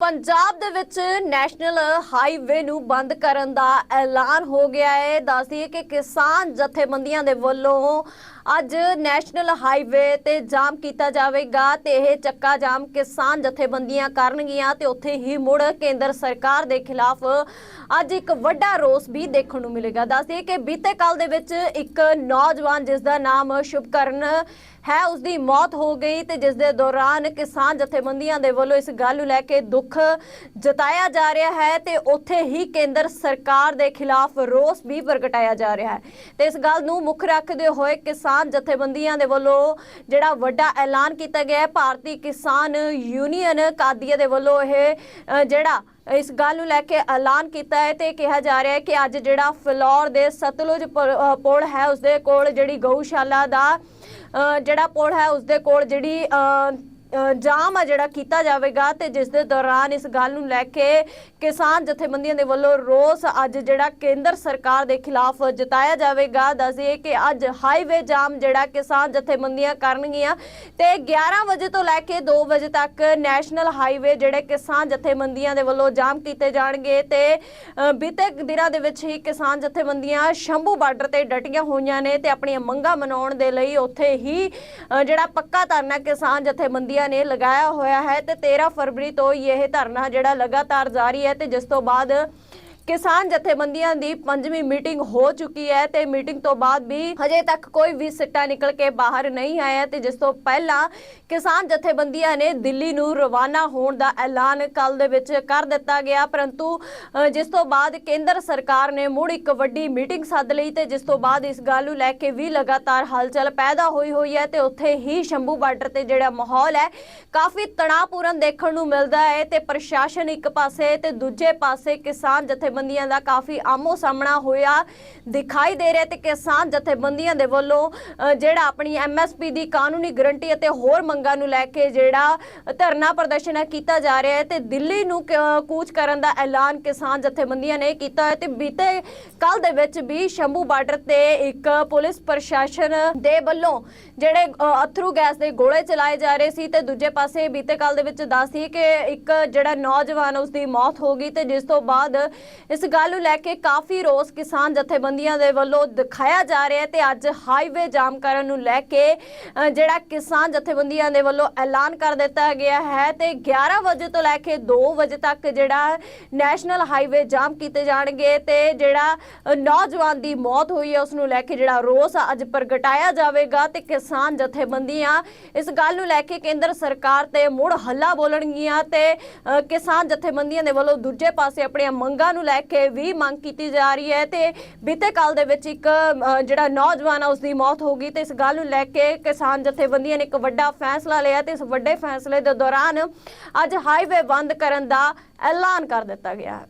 ਪੰਜਾਬ ਦੇ ਵਿੱਚ national highway ਨੂੰ ਬੰਦ ਕਰਨ ਦਾ ਐਲਾਨ ਹੋ ਗਿਆ ਹੈ। ਦੱਸਦੀਏ ਕਿ ਕਿਸਾਨ ਜਥੇਬੰਦੀਆਂ ਦੇ ਵੱਲੋਂ ਅੱਜ ਨੈਸ਼ਨਲ ਹਾਈਵੇ ਤੇ ਜਾਮ ਕੀਤਾ ਜਾਵੇਗਾ ਤੇ ਇਹ ਚੱਕਾ ਜਾਮ ਕਿਸਾਨ ਜਥੇਬੰਦੀਆਂ ਕਰਨਗੀਆਂ ਤੇ ਉੱਥੇ ਹੀ ਮੁੜ ਕੇਂਦਰ ਸਰਕਾਰ ਦੇ ਖਿਲਾਫ ਅੱਜ ਇੱਕ ਵੱਡਾ ਰੋਸ ਵੀ ਦੇਖਣ ਨੂੰ ਮਿਲੇਗਾ। ਦੱਸਦੀ ਕਿ ਬੀਤੇ ਕੱਲ ਦੇ ਵਿੱਚ ਇੱਕ ਨੌਜਵਾਨ ਜਿਸ ਦਾ ਨਾਮ ਸ਼ੁਭਕਰਨ ਹੈ ਉਸ ਦੀ ਮੌਤ ਹੋ ਗਈ ਤੇ ਜਿਸ ਦੇ ਦੌਰਾਨ ਕਿਸਾਨ ਜਥੇਬੰਦੀਆਂ ਦੇ ਵੱਲੋਂ ਇਸ ਗੱਲ ਨੂੰ ਲੈ ਕੇ ਦੁੱਖ ਜਤਾਇਆ ਜਾ ਰਿਹਾ ਹੈ ਤੇ ਉੱਥੇ ਹੀ ਕੇਂਦਰ ਸਰਕਾਰ ਦੇ ਖਿਲਾਫ ਰੋਸ ਵੀ ਪ੍ਰਗਟਾਇਆ ਜਾ ਰਿਹਾ ਹੈ। ਤੇ ਇਸ ਗੱਲ ਨੂੰ ਮੁੱਖ ਰੱਖਦੇ ਹੋਏ ਕਿਸਾਨ ਜਥੇਬੰਦੀਆਂ ਦੇ ਵੱਲੋਂ ਜਿਹੜਾ ਵੱਡਾ ਐਲਾਨ ਕੀਤਾ ਗਿਆ ਹੈ, ਭਾਰਤੀ ਕਿਸਾਨ ਯੂਨੀਅਨ ਕਾਦੀਆਂ ਦੇ ਵੱਲੋਂ ਇਹ ਜਿਹੜਾ ਇਸ ਗੱਲ ਨੂੰ ਲੈ ਕੇ ਐਲਾਨ ਕੀਤਾ ਹੈ ਤੇ ਕਿਹਾ ਜਾ ਰਿਹਾ ਹੈ ਕਿ ਅੱਜ ਜਿਹੜਾ ਫਲੋਰ ਦੇ ਸਤਲੁਜ ਪ- ਪੁਲ ਹੈ ਉਸ ਦੇ ਕੋਲ ਜਿਹੜੀ ਗਊਸ਼ਾਲਾ ਦਾ ਜਿਹੜਾ ਪੁਲ ਹੈ ਉਸ ਦੇ ਕੋਲ ਜਿਹੜੀ ਜਾਮ ਆ ਜਿਹੜਾ ਕੀਤਾ ਜਾਵੇਗਾ ਤੇ ਜਿਸ ਦੇ ਦੌਰਾਨ ਇਸ ਗੱਲ ਨੂੰ ਲੈ ਕੇ ਕਿਸਾਨ ਜਥੇਬੰਦੀਆਂ ਦੇ ਵੱਲੋਂ ਰੋਸ ਅੱਜ ਜਿਹੜਾ ਕੇਂਦਰ ਸਰਕਾਰ ਦੇ ਖਿਲਾਫ ਜਤਾਇਆ ਜਾਵੇਗਾ। ਦੱਸਦੇ ਕਿ ਅੱਜ ਹਾਈਵੇ ਜਾਮ ਜਿਹੜਾ ਕਿਸਾਨ ਜਥੇਬੰਦੀਆਂ ਕਰਨਗੀਆਂ ਤੇ 11 ਵਜੇ ਤੋਂ ਲੈ ਕੇ 2 ਵਜੇ ਤੱਕ ਨੈਸ਼ਨਲ ਹਾਈਵੇ ਜਿਹੜੇ ਕਿਸਾਨ ਜਥੇਬੰਦੀਆਂ ਦੇ ਵੱਲੋਂ ਜਾਮ ਕੀਤੇ ਜਾਣਗੇ ਤੇ ਬੀਤੇ ਦਿਨਾਂ ਦੇ ਵਿੱਚ ਹੀ ਕਿਸਾਨ ਜਥੇਬੰਦੀਆਂ ਸ਼ੰਭੂ ਬਾਰਡਰ ਤੇ ਡਟੀਆਂ ਹੋਈਆਂ ਨੇ ਤੇ ਆਪਣੀਆਂ ਮੰਗਾਂ ਮਨਾਉਣ ਦੇ ਲਈ ਉੱਥੇ ਹੀ ਜਿਹੜਾ ਪੱਕਾ ਧਰਨਾ ਕਿਸਾਨ ਜਥੇਬੰਦੀਆਂ ਨੇ ਲਗਾਇਆ ਹੋਇਆ ਹੈ ਤੇ 13 ਫਰਵਰੀ ਤੋਂ ਇਹ ਧਰਨਾ ਜਿਹੜਾ ਲਗਾਤਾਰ ਜਾਰੀ ਹੈ ਤੇ ਜਿਸ ਤੋਂ ਬਾਅਦ ਕਿਸਾਨ ਜਥੇਬੰਦੀਆਂ ਦੀ ਪੰਜਵੀਂ ਮੀਟਿੰਗ ਹੋ ਚੁੱਕੀ ਹੈ ਤੇ ਮੀਟਿੰਗ ਤੋਂ ਬਾਅਦ ਵੀ ਹਜੇ ਤੱਕ ਕੋਈ ਵੀ ਸਿੱਟਾ ਨਿਕਲ ਕੇ ਬਾਹਰ ਨਹੀਂ ਆਇਆ ਤੇ ਜਿਸ ਤੋਂ ਪਹਿਲਾਂ ਕਿਸਾਨ ਜਥੇਬੰਦੀਆਂ ਨੇ ਦਿੱਲੀ ਨੂੰ ਰਵਾਨਾ ਹੋਣ ਦਾ ਐਲਾਨ ਕੱਲ ਦੇ ਵਿੱਚ ਕਰ ਦਿੱਤਾ ਗਿਆ। ਪਰੰਤੂ ਜਿਸ ਤੋਂ ਬਾਅਦ ਕੇਂਦਰ ਸਰਕਾਰ ਨੇ ਮੁੜ ਇੱਕ ਵੱਡੀ ਮੀਟਿੰਗ ਸੱਦ ਲਈ ਤੇ ਜਿਸ ਤੋਂ ਬਾਅਦ ਇਸ ਗੱਲ ਨੂੰ ਲੈ ਕੇ ਵੀ ਲਗਾਤਾਰ ਹਲਚਲ ਪੈਦਾ ਹੋਈ ਹੋਈ ਹੈ ਤੇ ਉੱਥੇ ਹੀ ਸ਼ੰਭੂ ਬਾਰਡਰ ਤੇ ਜਿਹੜਾ ਮਾਹੌਲ ਹੈ, ਕਾਫੀ ਤਣਾਅਪੂਰਨ ਦੇਖਣ ਨੂੰ ਮਿਲਦਾ ਹੈ ਤੇ ਪ੍ਰਸ਼ਾਸਨ ਇੱਕ ਪਾਸੇ ਤੇ ਦੂਜੇ ਪਾਸੇ ਕਿਸਾਨ ਜਥੇਬੰਦੀਆਂ ਦਾ ਕਾਫੀ ਆਮੋ ਸਾਹਮਣਾ ਹੋਇਆ, ਦਿਖਾਈ ਦੇ ਰਿਹਾ ਤੇ ਕਿਸਾਨ ਜਥੇਬੰਦੀਆਂ ਦੇ ਵੱਲੋਂ ਜਿਹੜਾ ਆਪਣੀ ਐਮਐਸਪੀ ਦੀ ਕਾਨੂੰਨੀ ਗਰੰਟੀ ਅਤੇ ਹੋਰ ਮੰਗਾਂ ਨੂੰ ਲੈ ਕੇ ਜਿਹੜਾ ਧਰਨਾ ਪ੍ਰਦਰਸ਼ਨ ਕੀਤਾ ਜਾ ਰਿਹਾ ਹੈ ਤੇ ਦਿੱਲੀ ਨੂੰ ਕੂਚ ਕਰਨ ਦਾ ਐਲਾਨ ਕਿਸਾਨ ਜਥੇਬੰਦੀਆਂ ਨੇ ਕੀਤਾ ਹੈ ਤੇ ਬੀਤੇ ਕੱਲ ਦੇ ਵਿੱਚ ਵੀ ਸ਼ੰਭੂ ਬਾਰਡਰ ਤੇ ਇੱਕ ਪੁਲਿਸ ਪ੍ਰਸ਼ਾਸਨ ਦੇ ਵੱਲੋਂ ਜਿਹੜੇ ਅਥਰੂ ਗੈਸ ਦੇ ਗੋਲੇ ਚਲਾਏ ਜਾ ਰਹੇ ਸੀ ਤੇ ਦੂਜੇ ਪਾਸੇ ਬੀਤੇ ਕੱਲ ਦੇ ਵਿੱਚ ਦੱਸਦੀ ਕਿ ਇੱਕ ਜਿਹੜਾ ਨੌਜਵਾਨ ਉਸ ਦੀ ਮੌਤ ਹੋ ਗਈ ਤੇ ਜਿਸ ਤੋਂ ਬਾਅਦ ਇਸ ਗੱਲ ਨੂੰ ਲੈ ਕੇ ਕਾਫੀ ਰੋਸ ਕਿਸਾਨ ਜਥੇਬੰਦੀਆਂ ਦੇ ਵੱਲੋਂ ਦਿਖਾਇਆ ਜਾ ਰਿਹਾ ਹੈ ਤੇ ਅੱਜ ਹਾਈਵੇ ਜਾਮ ਕਰਨ ਨੂੰ ਲੈ ਕੇ ਜਿਹੜਾ ਕਿਸਾਨ ਜਥੇਬੰਦੀਆਂ ਦੇ ਵੱਲੋਂ ਐਲਾਨ ਕਰ ਦਿੱਤਾ ਗਿਆ ਹੈ ਤੇ 11 ਵਜੇ ਤੋਂ ਲੈ ਕੇ 2 ਵਜੇ ਤੱਕ ਜਿਹੜਾ ਨੈਸ਼ਨਲ ਹਾਈਵੇ ਜਾਮ ਕੀਤੇ ਜਾਣਗੇ ਤੇ ਜਿਹੜਾ ਨੌਜਵਾਨ ਦੀ ਮੌਤ ਹੋਈ ਹੈ, ਉਸ ਨੂੰ ਲੈ ਕੇ ਜਿਹੜਾ ਰੋਸ ਅੱਜ ਪ੍ਰਗਟਾਇਆ ਜਾਵੇਗਾ ਤੇ ਕਿਸਾਨ ਜਥੇਬੰਦੀਆਂ ਇਸ ਗੱਲ ਨੂੰ ਲੈ ਕੇ ਕੇਂਦਰ ਸਰਕਾਰ ਤੇ ਮੁੜ ਹੱਲਾ ਬੋਲਣਗੀਆਂ ਤੇ ਕਿਸਾਨ ਜਥੇਬੰਦੀਆਂ ਦੇ ਵੱਲੋਂ ਦੂਜੇ ਪਾਸੇ ਆਪਣੀਆਂ ਮੰਗਾਂ ਨੂੰ ਲੈ ਕੇ ਵੀ ਮੰਗ ਕੀਤੀ ਜਾ ਰਹੀ ਹੈ ਤੇ ਬੀਤੇ ਕੱਲ ਦੇ ਵਿੱਚ ਇੱਕ ਜਿਹੜਾ ਨੌਜਵਾਨ ਆ ਉਸ ਦੀ ਮੌਤ ਹੋ ਗਈ ਤੇ ਇਸ ਗੱਲ ਨੂੰ ਲੈ ਕੇ ਕਿਸਾਨ ਜਥੇਬੰਦੀਆਂ ਨੇ ਇੱਕ ਵੱਡਾ ਫੈਸਲਾ ਲਿਆ ਤੇ ਇਸ ਵੱਡੇ ਫੈਸਲੇ ਦੇ ਦੌਰਾਨ ਅੱਜ ਹਾਈਵੇ ਬੰਦ ਕਰਨ ਦਾ ਐਲਾਨ ਕਰ ਦਿੱਤਾ ਗਿਆ। ਹੈ